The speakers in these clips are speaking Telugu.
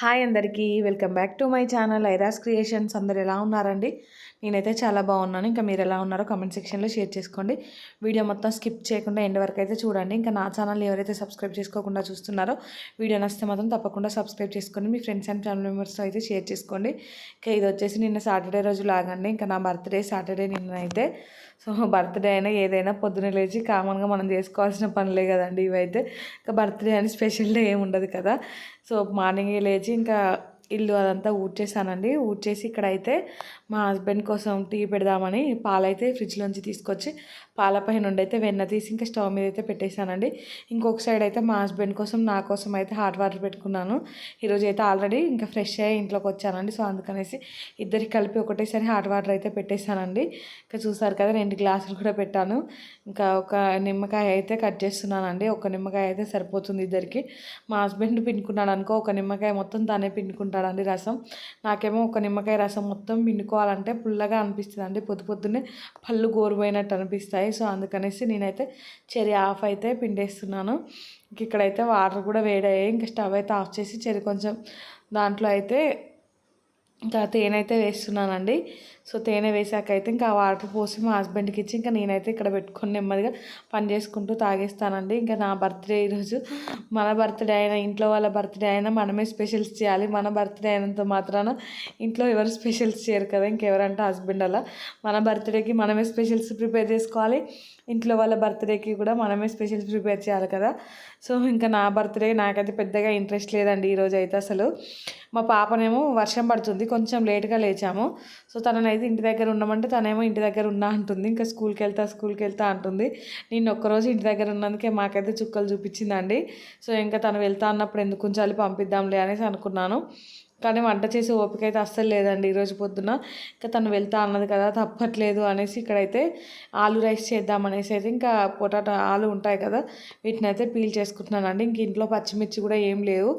హాయ్ అందరికీ welcome back to my channel Airas creations. అందరు ఎలా ఉన్నారండి? నేనైతే చాలా బాగున్నాను. ఇంకా మీరు ఎలా ఉన్నారో కామెంట్ సెక్షన్లో షేర్ చేసుకోండి. వీడియో మొత్తం స్కిప్ చేయకుండా ఎండ్ వరకు అయితే చూడండి. ఇంకా నా ఛానల్ ఎవరైతే సబ్స్క్రైబ్ చేసుకోకుండా చూస్తున్నారో వీడియో నచ్చితే మాత్రం తప్పకుండా సబ్స్క్రైబ్ చేసుకోండి మీ ఫ్రెండ్స్ అండ్ ఫ్యామిలీ మెంబర్స్తో అయితే షేర్ చేసుకోండి. ఇంకా ఇది వచ్చేసి నిన్న సాటర్డే రోజు లాగండి. ఇంకా నా బర్త్డే సాటర్డే నిన్న అయితే సో బర్త్డే అయినా ఏదైనా పొద్దున లేచి కామన్గా మనం చేసుకోవాల్సిన పనులే కదండి ఇవైతే. ఇంకా బర్త్డే అని స్పెషల్ డే ఏమి ఉండదు కదా. సో మార్నింగే లేచి ఇంకా ఇల్లు అదంతా ఊడ్చేసానండి. ఊడ్చేసి ఇక్కడైతే మా హస్బెండ్ కోసం టీ పెడదామని పాలైతే ఫ్రిడ్జ్లోంచి తీసుకొచ్చి పాలపై నుండి అయితే వెన్న తీసి ఇంకా స్టవ్ మీద అయితే పెట్టేశానండి. ఇంకొక సైడ్ అయితే మా హస్బెండ్ కోసం నా కోసం అయితే హాట్ వాటర్ పెట్టుకున్నాను. ఈరోజు అయితే ఆల్రెడీ ఇంకా ఫ్రెష్ అయ్యి ఇంట్లోకి వచ్చానండి. సో అందుకనేసి ఇద్దరికి కలిపి ఒకటేసారి హాట్ వాటర్ అయితే పెట్టేశానండి. ఇంకా చూసారు కదా రెండు గ్లాసులు కూడా పెట్టాను. ఇంకా ఒక నిమ్మకాయ అయితే కట్ చేస్తున్నానండి. ఒక నిమ్మకాయ అయితే సరిపోతుంది ఇద్దరికి. మా హస్బెండ్ పిండుకున్నాడు అనుకో ఒక నిమ్మకాయ మొత్తం తానే పిండుకుంటాడండి రసం. నాకేమో ఒక నిమ్మకాయ రసం మొత్తం పిండుకోవాలంటే పుల్లగా అనిపిస్తుంది అండి పొద్దు పొద్దున్నే పళ్ళు గోరుపోయినట్టు అనిపిస్తాయి. సో అందుకనేసి నేనైతే చెరి ఆఫ్ అయితే పిండేస్తున్నాను. ఇక్కడైతే వాటర్ కూడా వేడయ్యాయి. ఇంకా స్టవ్ అయితే ఆఫ్ చేసి చెరి కొంచెం దాంట్లో అయితే ఇంకా తేనె అయితే వేస్తున్నానండి. సో తేనె వేసాక అయితే ఇంకా వాటర్ పోసి మా హస్బెండ్కి ఇచ్చి ఇంకా నేనైతే ఇక్కడ పెట్టుకొని నెమ్మదిగా పని చేసుకుంటూ తాగేస్తానండి. ఇంకా నా బర్త్డే ఈరోజు మన బర్త్డే అయినా ఇంట్లో వాళ్ళ బర్త్డే అయినా మనమే స్పెషల్స్ చేయాలి. మన బర్త్డే అయినంత మాత్రాన ఇంట్లో ఎవరు స్పెషల్స్ చేయరు కదా ఇంకెవరంటే హస్బెండ్ అలా. మన బర్త్డేకి మనమే స్పెషల్స్ ప్రిపేర్ చేసుకోవాలి. ఇంట్లో వాళ్ళ బర్త్డేకి కూడా మనమే స్పెషల్స్ ప్రిపేర్ చేయాలి కదా. సో ఇంకా నా బర్త్డే నాకైతే పెద్దగా ఇంట్రెస్ట్ లేదండి ఈరోజు అయితే అసలు. మా పాపనేమో వర్షం పడుతుంది కొంచెం లేట్గా లేచాము. సో తననైతే ఇంటి దగ్గర ఉండమంటే తనేమో ఇంటి దగ్గర ఉన్నా అంటుంది ఇంకా స్కూల్కి వెళ్తా స్కూల్కి వెళ్తా అంటుంది. నేను ఒక్కరోజు ఇంటి దగ్గర ఉన్నందుకే మాకైతే చుక్కలు చూపించిందండి. సో ఇంకా తను వెళ్తా అన్నప్పుడు ఎందుకు ఉంచాలి పంపిద్దాంలే అనేసి అనుకున్నాను. కానీ వంట చేసే ఓపిక అయితే అస్సలు లేదండి ఈరోజు పొద్దున. ఇంకా తను వెళ్తా అన్నది కదా తప్పట్లేదు అనేసి ఇక్కడైతే ఆలు రైస్ చేద్దామనేసి అయితే ఇంకా పొటాటో ఆలు ఉంటాయి కదా వీటిని అయితే పీల్ చేసుకుంటున్నానండి. ఇంక ఇంట్లో పచ్చిమిర్చి కూడా ఏం లేవు.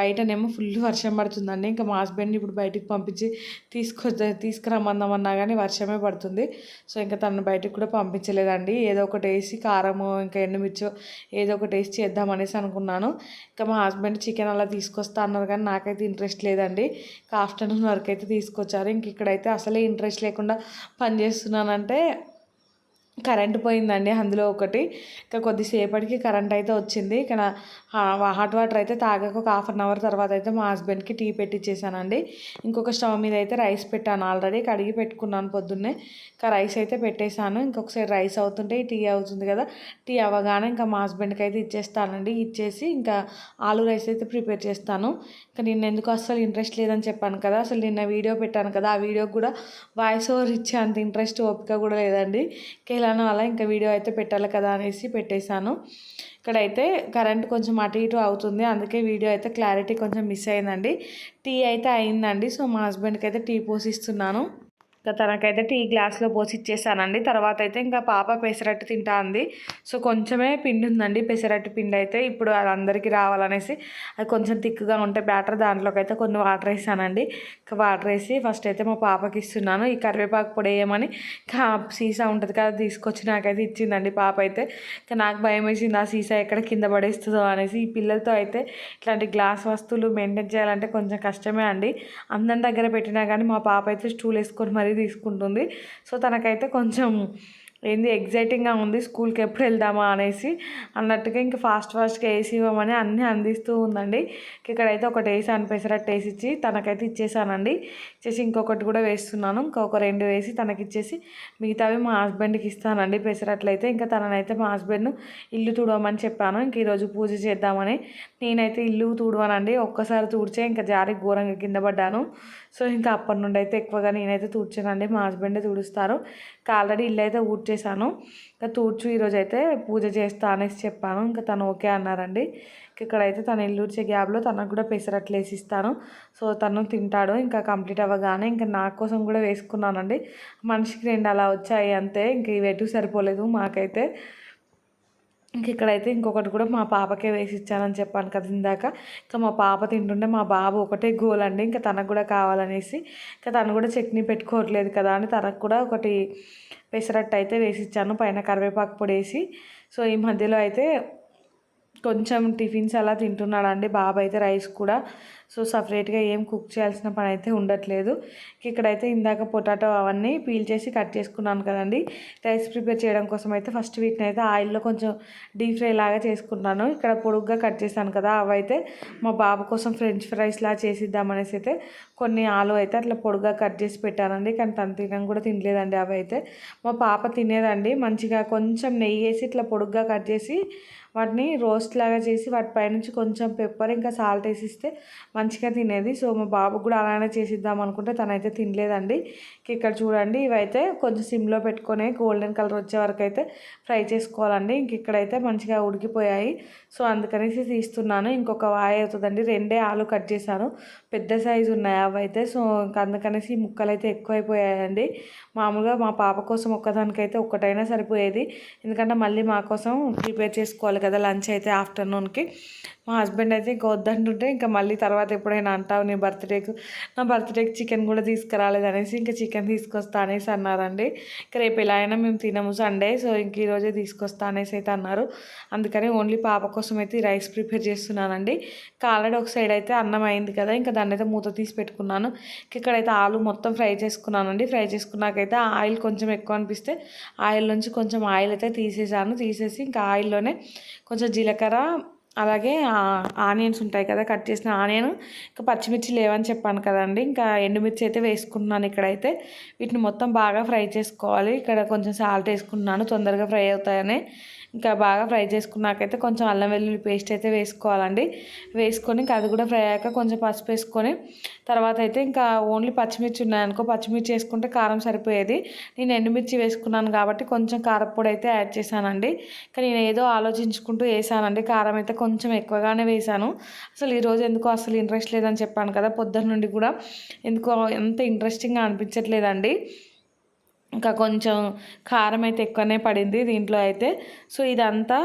బయటనేమో ఫుల్ వర్షం పడుతుందండి. ఇంకా మా హస్బెండ్ని ఇప్పుడు బయటికి పంపించి తీసుకొ తీసుకురమ్మందామన్నా కానీ వర్షమే పడుతుంది. సో ఇంకా తను బయటకు కూడా పంపించలేదండి. ఏదో ఒకటి వేసి కారము ఇంకా ఎండుమిర్చో ఏదో ఒకటి వేసి చేద్దామనేసి అనుకున్నాను. ఇంకా మా హస్బెండ్ చికెన్ అలా తీసుకొస్తా అన్నారు కానీ నాకైతే ఇంట్రెస్ట్ లేదండి. లేదండి ఆఫ్టర్నూన్ వరకు అయితే తీసుకొచ్చారు. ఇంక ఇక్కడైతే అసలే ఇంట్రెస్ట్ లేకుండా పని చేస్తున్నానంటే కరెంట్ పోయిందండి అందులో ఒకటి. ఇంకా కొద్దిసేపటికి కరెంట్ అయితే వచ్చింది. ఇక్కడ హాట్ వాటర్ అయితే తాగాక ఒక హాఫ్ అన్ అవర్ తర్వాత అయితే మా హస్బెండ్కి టీ పెట్టించేసానండి ఇంకొక స్టవ్ మీద అయితే రైస్ పెట్టాను ఆల్రెడీ. కడిగి పెట్టుకున్నాను పొద్దున్నే. ఇంకా రైస్ అయితే పెట్టేశాను. ఇంకొకసారి రైస్ అవుతుంటే టీ అవుతుంది కదా టీ అవ్వగానే ఇంకా మా హస్బెండ్కి అయితే ఇచ్చేస్తానండి. ఇచ్చేసి ఇంకా ఆలు రైస్ అయితే ప్రిపేర్ చేస్తాను. ఇంకా నిన్న ఎందుకు అస్సలు ఇంట్రెస్ట్ లేదని చెప్పాను కదా అసలు నిన్న వీడియో పెట్టాను కదా ఆ వీడియోకి కూడా వాయిస్ ఓవర్ ఇచ్చే అంత ఇంట్రెస్ట్ ఓపిక కూడా లేదండి. ఇంకా ఎలానో అలా ఇంకా వీడియో అయితే పెట్టాలి కదా అనేసి పెట్టేశాను. ఇక్కడైతే కరెంట్ కొంచెం అటు ఇటు అవుతుంది అందుకే వీడియో అయితే క్లారిటీ కొంచెం మిస్ అయిందండి. టీ అయితే అయిందండి సో మా హస్బెండ్కి అయితే టీ పోసిస్తున్నాను ఇంకా తనకైతే టీ గ్లాస్లో పోసి ఇచ్చేసానండి. తర్వాత అయితే ఇంకా పాప పెసరట్టు తింటా ఉంది సో కొంచెమే పిండి ఉందండి పెసరట్టు పిండి అయితే ఇప్పుడు అది అందరికీ రావాలనేసి అది కొంచెం థిక్గా ఉంటే బ్యాటర్. దాంట్లోకి అయితే కొన్ని వాటర్ వేసానండి. ఇంకా వాటర్ వేసి ఫస్ట్ అయితే మా పాపకి ఇస్తున్నాను. ఈ కరివేపాకు పొడి వేయమని ఇంకా సీసా ఉంటుంది కదా తీసుకొచ్చి నాకైతే ఇచ్చిందండి పాప అయితే. ఇంకా నాకు భయం వేసింది ఆ సీసా ఎక్కడ కింద పడేస్తుందో అనేసి. ఈ పిల్లలతో అయితే ఇట్లాంటి గ్లాస్ వస్తువులు మెయింటైన్ చేయాలంటే కొంచెం కష్టమే అండి. అందరి దగ్గర పెట్టినా కానీ మా పాప అయితే స్టూల్ వేసుకొని మరీ తీసుకుంటుంది. సో తనకైతే కొంచెం ఏంది ఎగ్జైటింగ్గా ఉంది స్కూల్కి ఎప్పుడు వెళ్దామా అనేసి అన్నట్టుగా ఇంకా ఫాస్ట్ ఫాస్ట్గా వేసి ఇవ్వమని అన్నీ అందిస్తూ ఉందండి. ఇక్కడైతే ఒకటి వేసాను పెసరట్టు వేసి ఇచ్చి తనకైతే ఇచ్చేసానండి. ఇచ్చేసి ఇంకొకటి కూడా వేస్తున్నాను. ఇంకొక రెండు వేసి తనకి ఇచ్చేసి మిగతావి మా హస్బెండ్కి ఇస్తానండి. పెసరట్లు అయితే ఇంకా తననైతే మా హస్బెండ్ ఇల్లు తుడవమని చెప్పాను. ఇంక ఈరోజు పూజ చేద్దామని నేనైతే ఇల్లు తుడవనండి. ఒక్కసారి తుడిచే ఇంకా జారి ఘోరంగా కింద పడ్డాను. సో ఇంకా అప్పటి నుండి అయితే ఎక్కువగా నేనైతే తుడిచానండి మా హస్బెండే తుడుస్తారు. ఆల్రెడీ ఇల్లు అయితే ఊడ్చేసాను ఇంకా తూడ్చు ఈరోజు అయితే పూజ చేస్తా అనేసి చెప్పాను. ఇంకా తను ఓకే అన్నారండి. ఇక్కడైతే తను ఇల్లు ఊడ్చే గ్యాప్లో తనకు కూడా పెసరట్లు వేసి ఇస్తాను సో తను తింటాడు. ఇంకా కంప్లీట్ అవ్వగానే ఇంకా నా కోసం కూడా వేసుకున్నానండి. మనిషికి రెండు అలా వచ్చాయి అంతే. ఇంక ఇవి ఎటు సరిపోలేదు మాకైతే. ఇంక ఇక్కడైతే ఇంకొకటి కూడా మా పాపకే వేసి ఇచ్చానని చెప్పాను కదా ఇందాక. ఇంకా మా పాప తింటుంటే మా బాబు ఒకటే గోల్ అండి. ఇంకా తనకు కూడా కావాలనేసి ఇంకా తను కూడా చట్నీ పెట్టుకోవట్లేదు కదా అని తనకు కూడా ఒకటి పెసరట్టు అయితే వేసి ఇచ్చాను. పైన కరివేపాకు పొడి వేసి. సో ఈ మధ్యలో అయితే కొంచెం టిఫిన్స్ అలా తింటున్నాడండి. బాబు అయితే రైస్ కూడా. సో సపరేట్గా ఏం కుక్ చేయాల్సిన పని అయితే ఉండట్లేదు. ఇక్కడైతే ఇందాక పొటాటో అవన్నీ పీల్ చేసి కట్ చేసుకున్నాను కదండి. రైస్ ప్రిపేర్ చేయడం కోసం అయితే ఫస్ట్ వీటిని అయితే ఆయిల్లో కొంచెం డీప్ ఫ్రై లాగా చేసుకుంటాను ఇక్కడ పొడుగ్గా కట్ చేశాను కదా అవైతే మా బాబు కోసం ఫ్రెంచ్ ఫ్రైస్ లా చేసిద్దామనేసి అయితే కొన్ని ఆలు అయితే అట్లా పొడుగ్గా కట్ చేసి పెట్టానండి. కానీ తను తినడం కూడా తినలేదండి అవి అయితే మా పాప తినేదండి. మంచిగా కొంచెం నెయ్యి వేసి ఇట్లా పొడుగ్గా కట్ చేసి వాటిని రోస్ట్ లాగా చేసి వాటి పైనుంచి కొంచెం పెప్పర్ ఇంకా సాల్ట్ వేసి ఇస్తే మంచిగా తినేది. సో మా బాబుకు కూడా అలానే చేసిద్దాం అనుకుంటే తనైతే తినలేదండి. ఇక్కడ చూడండి ఇవైతే కొంచెం సిమ్లో పెట్టుకొని గోల్డెన్ కలర్ వచ్చే వరకు అయితే ఫ్రై చేసుకోవాలండి. ఇంక ఇక్కడైతే మంచిగా ఉడికిపోయాయి. సో అందుకనేసి తీస్తున్నాను. ఇంకొక వాయి అవుతుందండి. రెండే ఆలు కట్ చేశాను. పెద్ద సైజు ఉన్నాయి అవి అయితే సో ఇంకా అందుకనేసి ముక్కలు అయితే ఎక్కువైపోయాయండి. మామూలుగా మా పాప కోసం ఒక్కదానికైతే ఒక్కటైనా సరిపోయేది. ఎందుకంటే మళ్ళీ మా కోసం ప్రిపేర్ చేసుకోవాలి కదా లంచ్ అయితే ఆఫ్టర్నూన్కి. మా హస్బెండ్ అయితే ఇంకా వద్దంటుంటే ఇంకా మళ్ళీ తర్వాత ఎప్పుడైనా అంటావు నీ బర్త్డేకు. నా బర్త్డేకి చికెన్ కూడా తీసుకురాలేదు అనేసి ఇంకా చికెన్ తీసుకొస్తా అనేసి అన్నారండి. ఇంకా రేపు ఎలా అయినా మేము తినము సండే. సో ఇంక ఈరోజే తీసుకొస్తా అనేసి అయితే అన్నారు. అందుకని ఓన్లీ పాప కోసం అయితే రైస్ ప్రిపేర్ చేస్తున్నానండి. ఆల్రెడీ ఒక సైడ్ అయితే అన్నం అయింది కదా ఇంకా దాన్ని అయితే మూత తీసి పెట్టుకున్నాను. ఇక్కడైతే ఆలు మొత్తం ఫ్రై చేసుకున్నానండి. ఫ్రై చేసుకున్నాకైతే ఆయిల్ కొంచెం ఎక్కువ అనిపిస్తే ఆయిల్ నుంచి కొంచెం ఆయిల్ అయితే తీసేసాను. తీసేసి ఇంకా ఆయిల్లోనే కొంచెం జీలకర్ర అలాగే ఆనియన్స్ ఉంటాయి కదా కట్ చేసిన ఆనియన్ ఇంకా పచ్చిమిర్చి లేవని చెప్పాను కదండి. ఇంకా ఎండుమిర్చి అయితే వేసుకుంటున్నాను ఇక్కడైతే. వీటిని మొత్తం బాగా ఫ్రై చేసుకోవాలి. ఇక్కడ కొంచెం సాల్ట్ వేసుకుంటున్నాను. తొందరగా ఫ్రై అవుతాయని. ఇంకా బాగా ఫ్రై చేసుకున్నాకైతే కొంచెం అల్లం వెల్లుల్లి పేస్ట్ అయితే వేసుకోవాలండి. వేసుకొని ఇంకా అది కూడా ఫ్రై అయ్యాక కొంచెం పసుపు వేసుకొని తర్వాత అయితే ఇంకా ఓన్లీ పచ్చిమిర్చి ఉన్నాయనుకో పచ్చిమిర్చి వేసుకుంటే కారం సరిపోయేది. నేను ఎండుమిర్చి వేసుకున్నాను కాబట్టి కొంచెం కారపొడి అయితే యాడ్ చేశానండి. కానీ నేను ఏదో ఆలోచించుకుంటూ వేసానండి. కారం అయితే కొంచెం ఎక్కువగానే వేసాను. అసలు ఈరోజు ఎందుకో అసలు ఇంట్రెస్ట్ లేదని చెప్పాను కదా పొద్దున్న నుండి కూడా ఎందుకో ఎంత ఇంట్రెస్టింగ్గా అనిపించట్లేదండి. ఇంకా కొంచెం కారం అయితే ఎక్కువనే పడింది దీంట్లో అయితే. సో ఇదంతా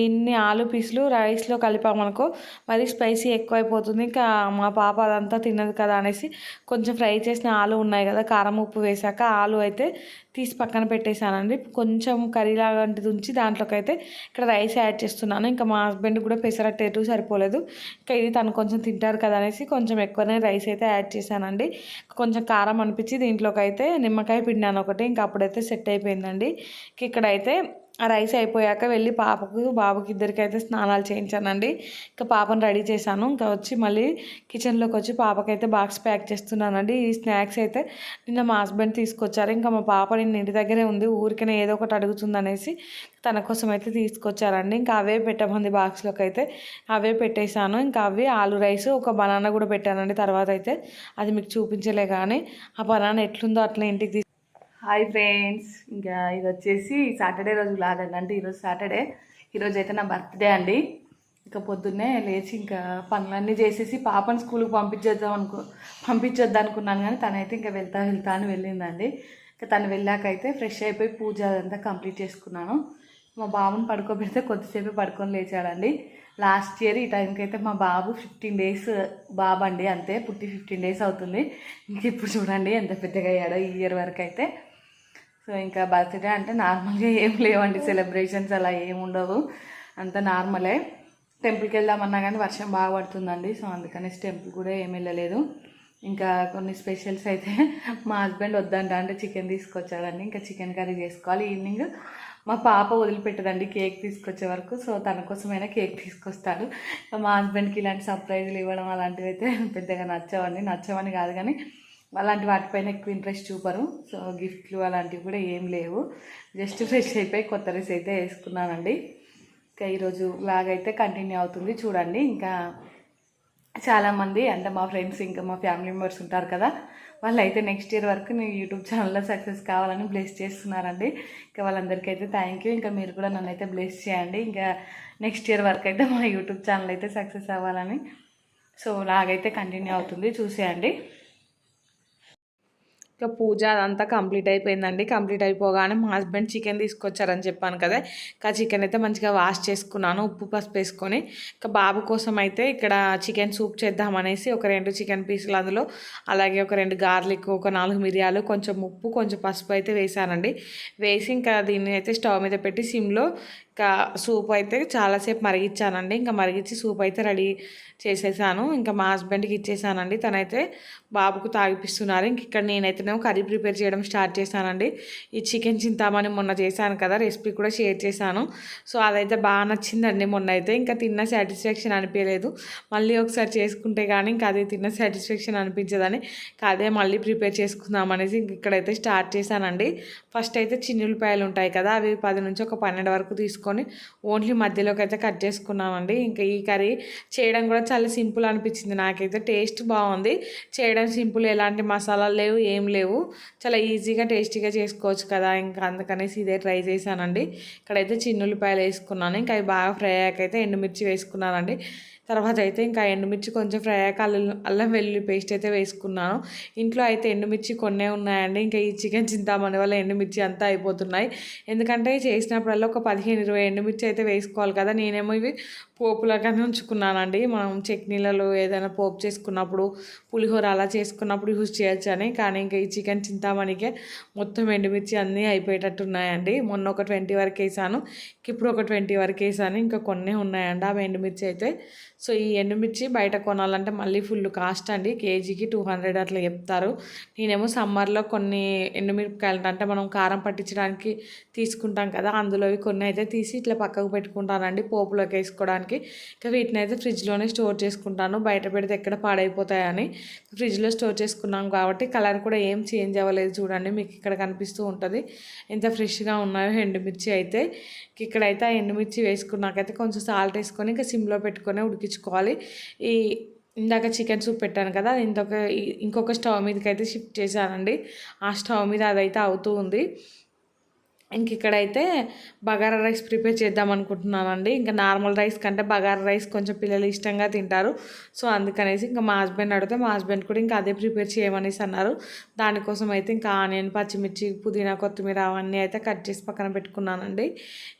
ఇన్ని ఆలు పీసులు రైస్లో కలిపామనుకో మరి స్పైసీ ఎక్కువైపోతుంది. ఇంకా మా పాప అదంతా తినదు కదా అనేసి కొంచెం ఫ్రై చేసిన ఆలు ఉన్నాయి కదా కారం ఉప్పు వేసాక ఆలు అయితే తీసి పక్కన పెట్టేశానండి. కొంచెం కర్రీ లాంటిది ఉంచి దాంట్లోకి అయితే ఇక్కడ రైస్ యాడ్ చేస్తున్నాను. ఇంకా మా హస్బెండ్ కూడా పెసరట్టు ఎటు సరిపోలేదు. ఇంకా ఇది తను కొంచెం తింటారు కదా అనేసి కొంచెం ఎక్కువనే రైస్ అయితే యాడ్ చేశానండి. కొంచెం కారం అనిపించి దీంట్లోకి అయితే నిమ్మకాయ పిండాను ఒకటి. ఇంకా అప్పుడైతే సెట్ అయిపోయిందండి. ఇక్కడైతే ఆ రైస్ అయిపోయాక వెళ్ళి పాపకు బాబుకి ఇద్దరికి అయితే స్నానాలు చేయించానండి. ఇంకా పాపను రెడీ చేశాను. ఇంకా వచ్చి మళ్ళీ కిచెన్లోకి వచ్చి పాపకైతే బాక్స్ ప్యాక్ చేస్తున్నానండి. ఈ స్నాక్స్ అయితే నిన్న మా హస్బెండ్ తీసుకొచ్చారు. ఇంకా మా పాప నిన్న ఇంటి దగ్గరే ఉంది. ఊరికనే ఏదో ఒకటి అడుగుతుంది అనేసి తన కోసం అయితే తీసుకొచ్చారండి. ఇంకా అవే పెట్టమంది బాక్స్లోకి అయితే. అవే పెట్టేశాను. ఇంకా అవి ఆలు రైస్ ఒక బనానా కూడా పెట్టానండి. తర్వాత అయితే అది మీకు చూపించలే కానీ ఆ బనానా ఎట్లుందో అట్లా ఇంటికి హాయ్ ఫ్రెండ్స్ ఇంకా ఇది వచ్చేసి సాటర్డే రోజు లాగండి అంటే ఈరోజు సాటర్డే ఈరోజు అయితే నా బర్త్డే అండి. ఇంకా పొద్దున్నే లేచి ఇంకా పనులన్నీ చేసేసి పాపని స్కూల్కి పంపించేద్దాం అనుకో పంపించొద్దు అనుకున్నాను కానీ తనైతే ఇంకా వెళ్తా వెళ్తా అని వెళ్ళిందండి. ఇంకా తను వెళ్ళాక అయితే ఫ్రెష్ అయిపోయి పూజ అదంతా కంప్లీట్ చేసుకున్నాను. మా బాబుని పడుకోబెడితే కొద్దిసేపు పడుకొని లేచాడండి. లాస్ట్ ఇయర్ ఈ టైంకి అయితే మా బాబు ఫిఫ్టీన్ డేస్ బాబు అండి అంతే. పుట్టి ఫిఫ్టీన్ డేస్ అవుతుంది. ఇంక ఇప్పుడు చూడండి ఎంత పెద్దగా అయ్యాడో ఈ ఇయర్ వరకు అయితే. సో ఇంకా బర్త్డే అంటే నార్మల్గా ఏం లేవండి. సెలబ్రేషన్స్ అలా ఏమి ఉండవు. అంత నార్మలే. టెంపుల్కి వెళ్దామన్నా కానీ వర్షం బాగా పడుతుందండి. సో అందుకనేసి టెంపుల్ కూడా ఏమి వెళ్ళలేదు. ఇంకా కొన్ని స్పెషల్స్ అయితే మా హస్బెండ్ వద్దంట అంటే చికెన్ తీసుకొచ్చాడండి. ఇంకా చికెన్ కర్రీ చేసుకోవాలి. ఈవినింగ్ మా పాప వదిలిపెట్టదండి కేక్ తీసుకొచ్చే వరకు. సో తన కోసమైనా కేక్ తీసుకొస్తాడు. మా హస్బెండ్కి ఇలాంటి సర్ప్రైజులు ఇవ్వడం అలాంటివి అయితే పెద్దగా నచ్చవండి. నచ్చవని కాదు కానీ అలాంటి వాటిపైన ఎక్కువ ఇంట్రెస్ట్ చూపరు. సో గిఫ్ట్లు అలాంటివి కూడా ఏం లేవు. జస్ట్ ఫ్రెష్ అయిపోయి కొత్త డ్రెస్ అయితే వేసుకున్నానండి. ఇంకా ఈరోజు లాగ్ అయితే కంటిన్యూ అవుతుంది. చూడండి ఇంకా చాలామంది అంటే మా ఫ్రెండ్స్ ఇంకా మా ఫ్యామిలీ మెంబర్స్ ఉంటారు కదా వాళ్ళు అయితే నెక్స్ట్ ఇయర్ వరకు నేను యూట్యూబ్ ఛానల్లో సక్సెస్ కావాలని బ్లెస్ చేస్తున్నారండి. ఇంకా వాళ్ళందరికీ అయితే థ్యాంక్ యూ. ఇంకా మీరు కూడా నన్ను అయితే బ్లెస్ చేయండి. ఇంకా నెక్స్ట్ ఇయర్ వరకు అయితే మా యూట్యూబ్ ఛానల్ అయితే సక్సెస్ అవ్వాలని. సో లాగైతే కంటిన్యూ అవుతుంది. చూసేయండి. ఇక పూజ అదంతా కంప్లీట్ అయిపోయిందండి. కంప్లీట్ అయిపోగానే మా హస్బెండ్ చికెన్ తీసుకొచ్చారని చెప్పాను కదా. ఇంకా చికెన్ అయితే మంచిగా వాష్ చేసుకున్నాను. ఉప్పు పసుపు వేసుకొని ఇంకా బాబు కోసం అయితే ఇక్కడ చికెన్ సూప్ చేద్దామనేసి ఒక రెండు చికెన్ పీసులు అందులో అలాగే ఒక రెండు గార్లిక్ ఒక నాలుగు మిరియాలు కొంచెం ఉప్పు కొంచెం పసుపు అయితే వేసానండి వేసి ఇంకా దీన్ని అయితే స్టవ్ మీద పెట్టి సిమ్లో ఇంకా సూప్ అయితే చాలాసేపు మరిగించానండి. ఇంకా మరిగించి సూప్ అయితే రెడీ చేసేసాను. ఇంకా మా హస్బెండ్కి ఇచ్చేసానండి. తనైతే బాబుకు తాగిపిస్తున్నారు. ఇంక ఇక్కడ నేనైతేనేమో కర్రీ ప్రిపేర్ చేయడం స్టార్ట్ చేశానండి. ఈ చికెన్ చింతామని మొన్న చేశాను కదా రెసిపీ కూడా షేర్ చేశాను. సో అదైతే బాగా నచ్చిందండి మొన్న అయితే ఇంకా తిన్న సాటిస్ఫాక్షన్ అనిపించలేదు మళ్ళీ ఒకసారి చేసుకుంటే కానీ ఇంకా అదే తిన్న సాటిస్ఫాక్షన్ అనిపించదని అదే మళ్ళీ ప్రిపేర్ చేసుకుందాం అనేసి ఇంక ఇక్కడైతే స్టార్ట్ చేశానండి. ఫస్ట్ అయితే చిన్నులపాయలు ఉంటాయి కదా అవి పది నుంచి ఒక పన్నెండు వరకు తీసుకొని ఓన్లీ మధ్యలోకి అయితే కట్ చేసుకున్నామండి. ఇంకా ఈ కర్రీ చేయడం కూడా చాలా సింపుల్ అనిపించింది నాకైతే. టేస్ట్ బాగుంది. చేయడం సింపుల్ ఎలాంటి మసాలాలు లేవు ఏం లేవు. చాలా ఈజీగా టేస్టీగా చేసుకోవచ్చు కదా. ఇంకా అందుకనేసి ఇదే ట్రై చేశానండి. ఇక్కడైతే చిన్నులపాయలు వేసుకున్నాను. ఇంకా అవి బాగా ఫ్రై అయ్యాకైతే అయితే ఎండుమిర్చి వేసుకున్నానండి. తర్వాత అయితే ఇంకా ఎండుమిర్చి కొంచెం ఫ్రై అయ్యాక అల్లం అల్లం వెల్లుల్లి పేస్ట్ అయితే వేసుకున్నాను. ఇంట్లో అయితే ఎండుమిర్చి కొన్నే ఉన్నాయండి. ఇంకా ఈ చికెన్ చింతామణి వల్ల ఎండుమిర్చి అంతా అయిపోతున్నాయి. ఎందుకంటే చేసినప్పుడల్లా ఒక పదిహేను ఇరవై ఎండుమిర్చి అయితే వేసుకోవాలి కదా. నేనేమో ఇవి పోపులాగానే ఉంచుకున్నానండి. మనం చట్నీలలో ఏదైనా పోపు చేసుకున్నప్పుడు పులిహోర అలా చేసుకున్నప్పుడు యూజ్ చేయొచ్చు అని కానీ ఇంకా ఈ చికెన్ చింతామణికే మొత్తం ఎండుమిర్చి అన్నీ అయిపోయేటట్టు ఉన్నాయండి మొన్న ఒక ట్వంటీ వరకు వేసాను. ఇప్పుడు ఒక ట్వంటీ వరకు వేసాను. ఇంకా కొన్ని ఉన్నాయండి. ఆ ఎండుమిర్చి అయితే సో ఈ ఎండుమిర్చి బయట కొనాలంటే మళ్ళీ ఫుల్ కాస్ట్ అండి. కేజీకి టూ హండ్రెడ్ అట్లా చెప్తారు. నేనేమో సమ్మర్లో కొన్ని ఎండుమిరపకాయలు అంటే మనం కారం పట్టించడానికి తీసుకుంటాం కదా అందులోవి కొన్ని అయితే తీసి ఇట్లా పక్కకు పెట్టుకుంటానండి పోపులోకి వేసుకోవడానికి. ఇంకా వీటిని అయితే ఫ్రిడ్జ్లోనే స్టోర్ చేసుకుంటాను. బయట పెడితే ఎక్కడ పాడైపోతాయని ఫ్రిడ్జ్లో స్టోర్ చేసుకున్నాం కాబట్టి కలర్ కూడా ఏం చేంజ్ అవ్వలేదు చూడండి. మీకు ఇక్కడ కనిపిస్తూ ఉంటుంది. ఎంత ఫ్రెష్గా ఉన్నాయో ఎండుమిర్చి అయితే. ఇక్కడైతే ఆ ఎండుమిర్చి వేసుకున్నాకైతే కొంచెం సాల్ట్ వేసుకొని ఇంకా సిమ్లో పెట్టుకొని ఉడికించుకోవాలి ఈ ఇందాక చికెన్ సూప్ పెట్టాను కదా ఇంకొక ఇంకొక స్టవ్ మీదకి అయితే షిఫ్ట్ చేశానండి. ఆ స్టవ్ మీద అదైతే అవుతూ ఉంది. ఇంక ఇక్కడైతే బగారా రైస్ ప్రిపేర్ చేద్దాం అనుకుంటున్నానండి. ఇంకా నార్మల్ రైస్ కంటే బగారా రైస్ కొంచెం పిల్లలు ఇష్టంగా తింటారు. సో అందుకనేసి ఇంకా మా హస్బెండ్ అడిగితే మా హస్బెండ్ కూడా ఇంకా అదే ప్రిపేర్ చేయమనేసి అన్నారు. దానికోసం అయితే ఇంకా ఆనియన్ పచ్చిమిర్చి పుదీనా కొత్తిమీర అవన్నీ అయితే కట్ చేసి పక్కన పెట్టుకున్నానండి.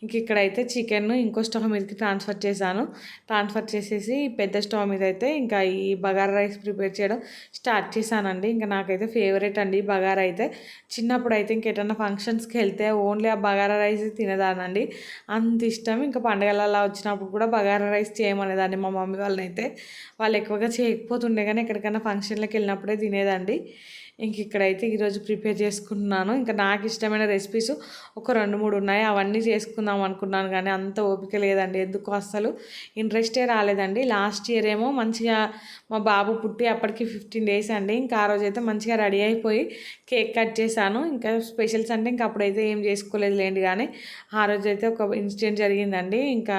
ఇంక ఇక్కడైతే చికెన్ ఇంకో స్టవ్ మీదకి ట్రాన్స్ఫర్ చేశాను. ట్రాన్స్ఫర్ చేసేసి పెద్ద స్టవ్ మీద అయితే ఇంకా ఈ బగారా రైస్ ప్రిపేర్ చేయడం స్టార్ట్ చేశానండి. ఇంకా నాకైతే ఫేవరెట్ అండి బగారా అయితే. చిన్నప్పుడు అయితే ఇంకెటన్నా ఫంక్షన్స్కి వెళ్తే ఓన్ ఓన్లీ ఆ బగారా రైస్ తినేదానండి అంత ఇష్టం. ఇంకా పండగలలో వచ్చినప్పుడు కూడా బగారా రైస్ చేయమనేదాన్ని మా మమ్మీ వాళ్ళనైతే. వాళ్ళు ఎక్కువగా చేయకపోతుండే కానీ ఎక్కడికైనా ఫంక్షన్లకు వెళ్ళినప్పుడే తినేదండి. ఇంక ఇక్కడైతే ఈరోజు ప్రిపేర్ చేసుకుంటున్నాను. ఇంకా నాకు ఇష్టమైన రెసిపీస్ ఒక రెండు మూడు ఉన్నాయి. అవన్నీ చేసుకుందాం అనుకున్నాను కానీ అంత ఓపిక లేదండి. ఎందుకు అస్సలు? ఇంట్రెస్టే రాలేదండి. లాస్ట్ ఇయర్ ఏమో మంచిగా మా బాబు పుట్టి అప్పటికి ఫిఫ్టీన్ డేస్ అండి. ఇంకా ఆ రోజు అయితే మంచిగా రెడీ అయిపోయి కేక్ కట్ చేశాను. ఇంకా స్పెషల్స్ అంటే ఇంకా అప్పుడైతే ఏం చేసుకోలేదు లేండి కానీ ఆ రోజు అయితే ఒక ఇన్సిడెంట్ జరిగిందండి. ఇంకా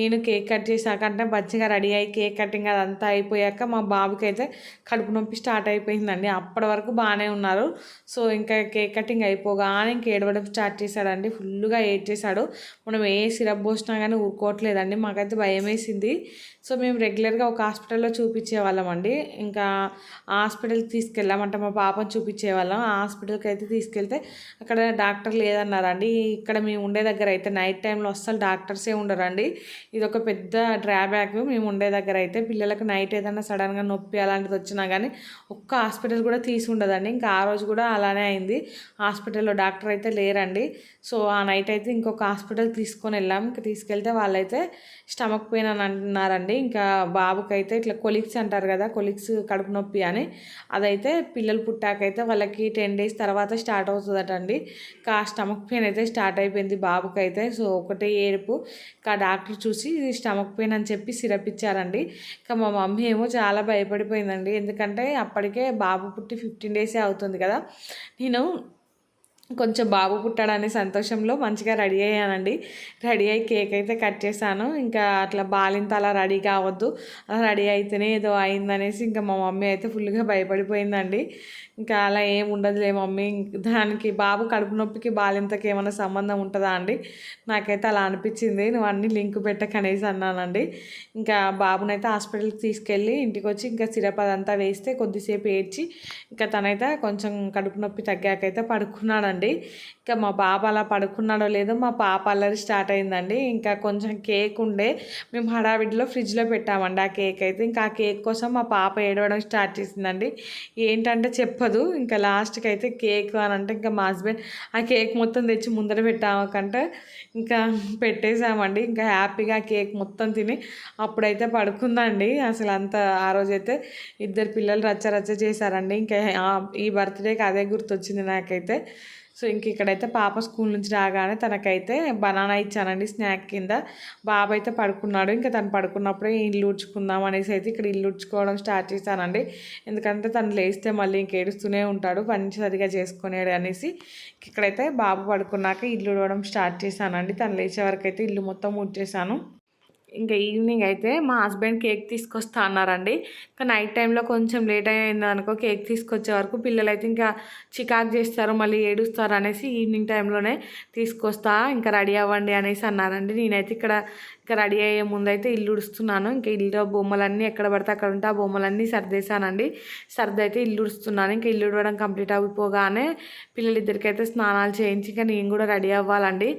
నేను కేక్ కట్ చేశాక అంటే మంచిగా రెడీ అయ్యి కేక్ కటింగ్ అదంతా అయిపోయాక మా బాబుకి అయితే కడుపు నొప్పి స్టార్ట్ అయిపోయిందండి. అప్పటి వరకు బాగానే ఉన్నారు. సో ఇంకా కేక్ కటింగ్ అయిపోగానే ఇంక ఏడవడం స్టార్ట్ చేశాడండి. ఫుల్గా ఏడ్ చేశాడు మనం ఏ సిరప్ పోసినా కానీ ఊరుకోవట్లేదండి. మాకైతే భయం వేసింది సో మేము రెగ్యులర్గా ఒక హాస్పిటల్లో చూపించేవాళ్ళమండి ఇంకా హాస్పిటల్కి తీసుకెళ్ళామంటే. మా పాపను చూపించేవాళ్ళం. ఆ హాస్పిటల్కి అయితే తీసుకెళ్తే అక్కడ డాక్టర్ లేదన్నారండి. ఇక్కడ మేము ఉండే దగ్గర అయితే నైట్ టైంలో అస్సలు డాక్టర్సే ఉండరండి. ఇది ఒక పెద్ద డ్రాబ్యాక్. మేము ఉండే దగ్గర అయితే పిల్లలకు నైట్ ఏదైనా సడన్గా నొప్పి అలాంటిది వచ్చినా కానీ ఒక్క హాస్పిటల్ కూడా తీసి ఉండదండి. ఇంకా ఆ రోజు కూడా అలానే అయింది. హాస్పిటల్లో డాక్టర్ అయితే లేరండి. సో ఆ నైట్ అయితే ఇంకొక హాస్పిటల్ తీసుకొని వెళ్ళాం. ఇంకా తీసుకెళ్తే వాళ్ళైతే స్టమక్ పెయిన్ అని అంటున్నారండి. ఇంకా బాబుకైతే ఇట్లా కొలిక్స్ అంటారు కదా కొలిక్స్ కడుపు నొప్పి అని. అదైతే పిల్లలు పుట్టాకైతే వాళ్ళకి టెన్ డేస్ తర్వాత స్టార్ట్ అవుతుందట అండి ఇంకా స్టమక్ పెయిన్ అయితే స్టార్ట్ అయిపోయింది బాబుకైతే. సో ఒకటే ఏడుపు. ఇంకా డాక్టర్ చూసి స్టమక్ పెయిన్ అని చెప్పి సిరప్ ఇచ్చారండి. ఇంకా మా మమ్మీ ఏమో చాలా భయపడిపోయిందండి. ఎందుకంటే అప్పటికే బాబు పుట్టి ఫిఫ్టీన్ డేసే అవుతుంది కదా. నేను కొంచెం బాబు పుట్టాడనే సంతోషంలో మంచిగా రెడీ అయ్యానండి. రెడీ అయ్యి కేక్ అయితే కట్ చేశాను. ఇంకా అట్లా బాలింత అలా రెడీ కావద్దు. అలా రెడీ అయితేనే ఏదో అయిందనేసి ఇంకా మా మమ్మీ అయితే ఫుల్గా భయపడిపోయిందండి. ఇంకా అలా ఏం ఉండదులే మమ్మీ. దానికి బాబు కడుపు నొప్పికి బాలింతకి ఏమైనా సంబంధం ఉంటుందా అండి? నాకైతే అలా అనిపించింది. నువ్వు అన్ని లింక్ పెట్టకనేసి అన్నానండి. ఇంకా బాబునైతే హాస్పిటల్కి తీసుకెళ్ళి ఇంటికి వచ్చి ఇంకా సిరప్ అదంతా వేస్తే కొద్దిసేపు ఏడ్చి ఇంకా తనైతే కొంచెం కడుపు నొప్పి తగ్గాకైతే పడుకున్నాడండి. అండి ఇంకా మా పాప అలా పడుకున్నాడో లేదో మా పాప అల్లరి స్టార్ట్ అయిందండి. ఇంకా కొంచెం కేక్ ఉండే మేము హడావిడిలో ఫ్రిడ్జ్లో పెట్టామండి ఆ కేక్ అయితే. ఇంకా ఆ కేక్ కోసం మా పాప ఏడవడం స్టార్ట్ చేసిందండి. ఏంటంటే చెప్పదు. ఇంకా లాస్ట్కి అయితే కేక్ అని అంటే ఇంకా మా హస్బెండ్ ఆ కేక్ మొత్తం తెచ్చి ముందర పెట్టామకంటే ఇంకా పెట్టేసామండి ఇంకా హ్యాపీగా కేక్ మొత్తం తిని అప్పుడైతే పడుకుందండి. అసలు అంత ఆ రోజైతే ఇద్దరు పిల్లలు రచ్చ రచ్చ చేశారండి. ఇంకా ఈ బర్త్డేకి అదే గుర్తొచ్చింది నాకైతే. సో ఇంక ఇక్కడైతే పాప స్కూల్ నుంచి రాగానే తనకైతే బనానా ఇచ్చానండి స్నాక్ కింద. బాబు అయితే పడుకున్నాడు. ఇంకా తను పడుకున్నప్పుడే ఇల్లు ఉడ్చుకుందాం అనేసి అయితే ఇక్కడ ఇల్లు ఉడ్చుకోవడం స్టార్ట్ చేశానండి. ఎందుకంటే తను లేస్తే మళ్ళీ ఇంక ఏడుస్తూనే ఉంటాడు. పని సరిగా చేసుకునేడు అనేసి ఇక్కడైతే బాబు పడుకున్నాక ఇల్లు ఉడవడం స్టార్ట్ చేశానండి. తను లేచే వరకు అయితే ఇల్లు మొత్తం ఉడ్చేసాను ఇంకా ఈవినింగ్ అయితే మా హస్బెండ్ కేక్ తీసుకొస్తా అన్నారండి. ఇంకా నైట్ టైంలో కొంచెం లేట్ అయింది అనుకో కేక్ తీసుకొచ్చే వరకు పిల్లలు అయితే ఇంకా చికాక్ చేస్తారు మళ్ళీ ఏడుస్తారు అనేసి ఈవినింగ్ టైంలోనే తీసుకొస్తా ఇంకా రెడీ అవ్వండి అనేసి అన్నారండి. నేనైతే ఇక్కడ ఇంకా రెడీ అయ్యే ముందు అయితే ఇల్లు ఉడుస్తున్నాను. ఇంకా ఇల్లు బొమ్మలన్నీ ఎక్కడ పడితే అక్కడ ఉంటే. ఆ బొమ్మలన్నీ సర్దేశానండి. సర్ది అయితే ఇల్లు ఉడుస్తున్నాను. ఇంకా ఇల్లు ఉడవడం కంప్లీట్ అయిపోగానే పిల్లలిద్దరికైతే స్నానాలు చేయించి ఇంకా నేను కూడా రెడీ అవ్వాలండి.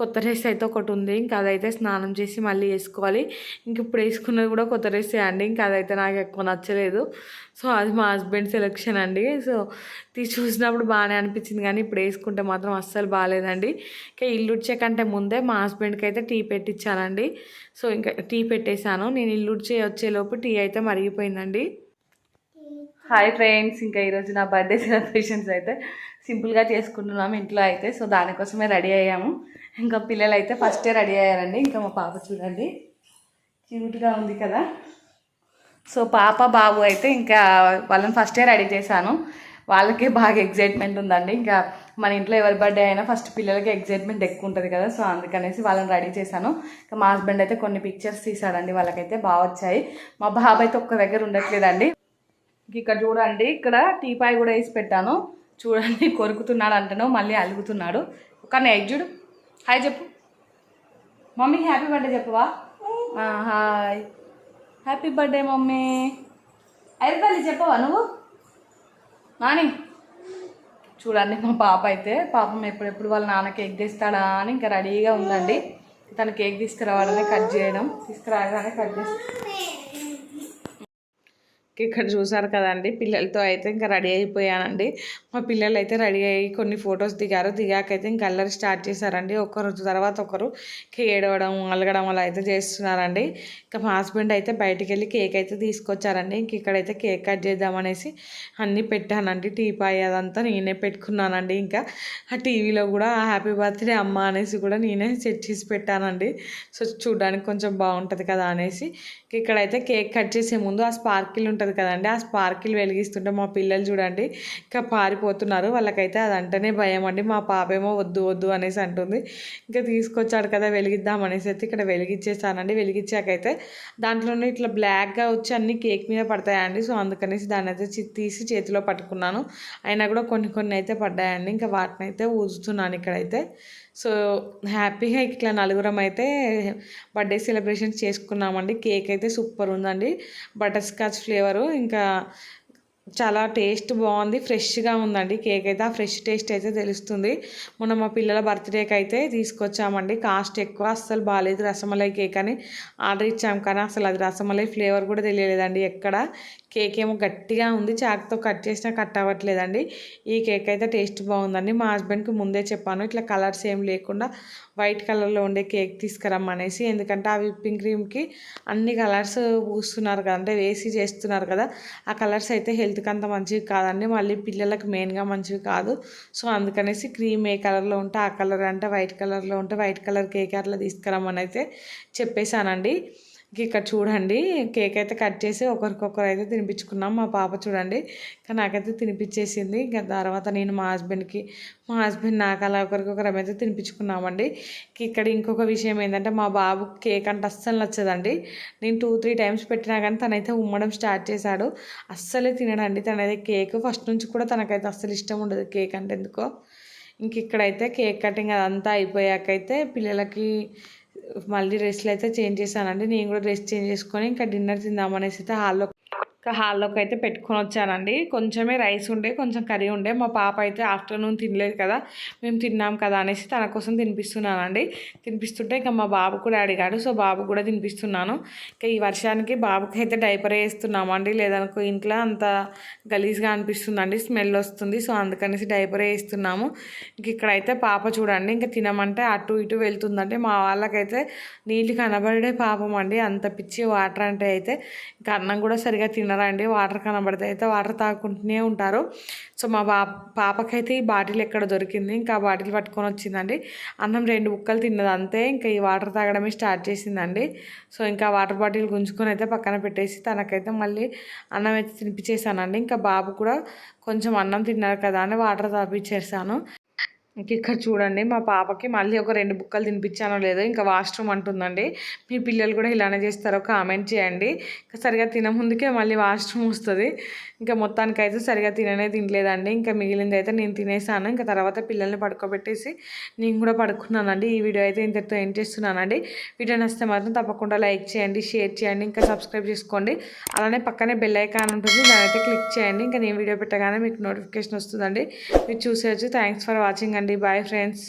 కొత్త డ్రెస్ అయితే ఒకటి ఉంది. ఇంకా అదైతే స్నానం చేసి మళ్ళీ వేసుకోవాలి. ఇంక ఇప్పుడు వేసుకున్నది కూడా కొత్త డ్రెస్ అండి. ఇంకా అదైతే నాకు ఎక్కువ నచ్చలేదు. సో అది మా హస్బెండ్ సెలెక్షన్ అండి. సో తీసి చూసినప్పుడు బాగానే అనిపించింది. కానీ ఇప్పుడు వేసుకుంటే మాత్రం అస్సలు బాగాలేదండి. ఇంకా ఇల్లు ఉడ్చే కంటే ముందే మా హస్బెండ్కి అయితే టీ పెట్టించానండి. సో ఇంకా టీ పెట్టేశాను. నేను ఇల్లు ఉడ్చే వచ్చేలోపు టీ అయితే మరిగిపోయిందండి. హాయ్ ఫ్రెండ్స్ ఇంకా ఈరోజు నా బర్త్డే సెలబ్రేషన్స్ అయితే సింపుల్గా చేసుకుంటున్నాము ఇంట్లో అయితే. సో దానికోసమే రెడీ అయ్యాము. ఇంకా పిల్లలు అయితే ఫస్టే రెడీ అయ్యారండి. ఇంకా మా పాప చూడండి. క్యూట్గా ఉంది కదా. సో పాప బాబు అయితే ఇంకా వాళ్ళని ఫస్టే రెడీ చేశాను. వాళ్ళకే బాగా ఎగ్జైట్మెంట్ ఉందండి. ఇంకా మన ఇంట్లో ఎవరి బర్త్డే అయినా ఫస్ట్ పిల్లలకి ఎగ్జైట్మెంట్ ఎక్కువ ఉంటుంది కదా సో అందుకనేసి వాళ్ళని రెడీ చేశాను. ఇంకా మా హస్బెండ్ అయితే కొన్ని పిక్చర్స్ తీసాడండి వాళ్ళకైతే బాగా వచ్చాయి. మా బాబు అయితే ఒక్క దగ్గర ఉండట్లేదండి. ఇక్కడ చూడండి ఇక్కడ టీపాయ్ కూడా వేసి పెట్టాను. చూడండి కొరుకుతున్నాడు అంటాను మళ్ళీ అలుగుతున్నాడు. కానీ ఎగ్ చూడు. హాయ్ చెప్పు. మమ్మీకి హ్యాపీ బర్త్డే చెప్పవా? హాయ్ హ్యాపీ బర్త్డే మమ్మీ అయిపోయింది చెప్పవా నువ్వు? నాని చూడండి మా పాప అయితే పాపం ఎప్పుడెప్పుడు వాళ్ళ నాన్న కేక్ తీస్తాడా అని ఇంకా రెడీగా ఉందండి. తన కేక్ తీసుకురావడమే కట్ చేయడం తీసుకురాగానే కట్ చేస్తాను ఇక్కడ చూసారు కదండి. పిల్లలతో అయితే ఇంకా రెడీ అయిపోయానండి. మా పిల్లలు అయితే రెడీ అయ్యి కొన్ని ఫొటోస్ దిగారు. దిగాకైతే ఇంకా అల్లరి స్టార్ట్ చేశారండి. ఒకరు తర్వాత ఒకరు ఏడవడం అలగడం అలా అయితే చేస్తున్నారండి. ఇంకా మా హస్బెండ్ అయితే బయటికి వెళ్ళి కేక్ అయితే తీసుకొచ్చారండి. ఇంక ఇక్కడైతే కేక్ కట్ చేద్దామనేసి అన్నీ పెట్టానండి. టీపాయ్ అదంతా నేనే పెట్టుకున్నానండి. ఇంకా ఆ టీవీలో కూడా హ్యాపీ బర్త్డే అమ్మ అనేసి కూడా నేనే సెట్ చేసి పెట్టానండి. సో చూడడానికి కొంచెం బాగుంటుంది కదా అనేసి. ఇక్కడైతే కేక్ కట్ చేసే ముందు ఆ స్పార్కిల్ ఉంటుంది కదండి. ఆ స్పార్కిల్ వెలిగిస్తుంటే మా పిల్లలు చూడండి ఇంకా పారిపోతున్నారు. వాళ్ళకైతే అది అంటేనే భయం అండి. మా పాపేమో వద్దు వద్దు అనేసి అంటుంది. ఇంకా తీసుకొచ్చాడు కదా వెలిగిద్దాం అనేసి అయితే ఇక్కడ వెలిగించేసానండి వెలిగించాకైతే దాంట్లోనే ఇట్లా బ్లాక్గా వచ్చి అన్ని కేక్ మీద పడతాయండి. సో అందుకనేసి దాన్ని అయితే తీసి చేతిలో పట్టుకున్నాను. అయినా కూడా కొన్ని కొన్ని అయితే పడ్డాయండి. ఇంకా వాటిని అయితే ఊదుతున్నాను ఇక్కడైతే. సో హ్యాపీగా ఇట్లా నలుగురం అయితే బర్త్డే సెలబ్రేషన్స్ చేసుకున్నామండి. కేక్ అయితే సూపర్ ఉందండి. బటర్ స్కాచ్ ఫ్లేవరు ఇంకా చాలా టేస్ట్ బాగుంది ఫ్రెష్గా ఉందండి. కేక్ అయితే ఆ ఫ్రెష్ టేస్ట్ అయితే తెలుస్తుంది. మొన్న మా పిల్లల బర్త్డేకి అయితే తీసుకొచ్చామండి. కాస్ట్ ఎక్కువ అస్సలు బాగాలేదు రసమలై కేక్ అని ఆర్డర్ ఇచ్చాం. కానీ అసలు అది రసమలై ఫ్లేవర్ కూడా తెలియలేదండి ఎక్కడ. కేక్ ఏమో గట్టిగా ఉంది. చాకుతో కట్ చేసినా కట్ అవ్వట్లేదండి. ఈ కేక్ అయితే టేస్ట్ బాగుందండి. మా హస్బెండ్కి ముందే చెప్పాను. ఇట్లా కలర్స్ ఏం లేకుండా వైట్ కలర్లో ఉండే కేక్ తీసుకురమ్మనేసి ఎందుకంటే ఆ విప్పింగ్ క్రీమ్కి అన్ని కలర్స్ పూస్తున్నారు కదా అంటే వేసి చేస్తున్నారు కదా ఆ కలర్స్ అయితే హెల్త్కి అంత మంచివి కాదండి. మళ్ళీ పిల్లలకు మెయిన్గా మంచివి కాదు. సో అందుకనేసి క్రీమ్ ఏ కలర్లో ఉంటే ఆ కలర్ అంటే వైట్ కలర్లో ఉంటే వైట్ కలర్ కేక్ అట్లా తీసుకురమ్మని అయితే చెప్పేశానండి. ఇక్కడ చూడండి కేక్ అయితే కట్ చేసి ఒకరికొకరు అయితే తినిపించుకున్నాం. మా పాప చూడండి కానీ నాకైతే తినిపించేసింది. ఇంకా తర్వాత నేను మా హస్బెండ్కి మా హస్బెండ్ నాకు అలా ఒకరికొకరు అయితే తినిపించుకున్నామండి. ఇక్కడ ఇంకొక విషయం ఏంటంటే మా బాబు కేక్ అంటే అస్సలు నచ్చదండి. నేను టూ త్రీ టైమ్స్ పెట్టినా కానీ తనైతే ఉమ్మడం స్టార్ట్ చేశాడు. అస్సలే తినడండి. తనైతే కేక్ ఫస్ట్ నుంచి కూడా తనకైతే అస్సలు ఇష్టం ఉండదు కేక్ అంటే ఎందుకో. ఇంక ఇక్కడైతే కేక్ కటింగ్ అదంతా అయిపోయాకైతే పిల్లలకి మళ్ళీ డ్రెస్లు అయితే చేంజ్ చేశానండి నేను కూడా డ్రెస్ చేంజ్ చేసుకొని ఇంకా డిన్నర్ తిందామనేసి అయితే హాల్లో ఇంకా హాల్లోకి అయితే పెట్టుకొని వచ్చానండి. కొంచెమే రైస్ ఉండే కొంచెం కర్రీ ఉండే. మా పాప అయితే ఆఫ్టర్నూన్ తినలేదు కదా మేము తిన్నాం కదా అనేసి తన కోసం తినిపిస్తున్నానండి. తినిపిస్తుంటే ఇంకా మా బాబు కూడా అడిగాడు సో బాబు కూడా తినిపిస్తున్నాను. ఇంకా ఈ వర్షానికి బాబుకి అయితే డైపర్ వేస్తున్నామండి. లేదనుకో ఇంట్లో అంత గలీజ్గా అనిపిస్తుందండి స్మెల్ వస్తుంది. సో అందుకనేసి డైపర్ వేస్తున్నాము. ఇంక ఇక్కడైతే పాప చూడండి ఇంకా తినమంటే అటు ఇటు వెళ్తుందంటే మా వాళ్ళకైతే నీళ్ళు కనబడే పాపం అండి. అంత పిచ్చి వాటర్ అంటే అయితే ఇంకా అన్నం కూడా సరిగా తిన తినరండి వాటర్ కనబడితే అయితే వాటర్ తాగుకుంటూనే ఉంటారు. సో మా బా పాపకైతే ఈ బాటిల్ ఎక్కడ దొరికింది? ఇంకా ఆ బాటిల్ పట్టుకొని వచ్చిందండి. అన్నం రెండు ముక్కలు తిన్నది అంతే. ఇంకా ఈ వాటర్ తాగడమే స్టార్ట్ చేసిందండి. సో ఇంకా వాటర్ బాటిల్ గుంజుకొని అయితే పక్కన పెట్టేసి తనకైతే మళ్ళీ అన్నం అయితే తినిపించేసానండి ఇంకా బాబు కూడా కొంచెం అన్నం తిన్నారు కదా అని వాటర్ తాపించేసాను ఇక్కడ చూడండి మా పాపకి మళ్ళీ ఒక రెండు బుక్కలు తినిపించానో లేదో ఇంకా వాష్రూమ్ అంటుందండి. మీ పిల్లలు కూడా ఇలానే చేస్తారో కామెంట్ చేయండి. ఇంకా సరిగా తినముందుకే మళ్ళీ వాష్రూమ్ వస్తుంది. ఇంకా మొత్తానికైతే సరిగా తిననే తినలేదండి. ఇంకా మిగిలింది అయితే నేను తినేసాను. ఇంకా తర్వాత పిల్లల్ని పడుకోబెట్టేసి నేను కూడా పడుకున్నానండి. ఈ వీడియో అయితే ఇంతటితో ఏం చేస్తున్నానండి. వీడియో నచ్చితే మాత్రం తప్పకుండా లైక్ చేయండి షేర్ చేయండి ఇంకా సబ్స్క్రైబ్ చేసుకోండి. అలానే పక్కనే బెల్ ఐకాన్ ఉంటుంది. దానైతే అయితే క్లిక్ చేయండి. ఇంకా నేను వీడియో పెట్టగానే మీకు నోటిఫికేషన్ వస్తుందండి. మీరు చూసేయచ్చు. థ్యాంక్స్ ఫర్ వాచింగ్ అండి. Bye friends.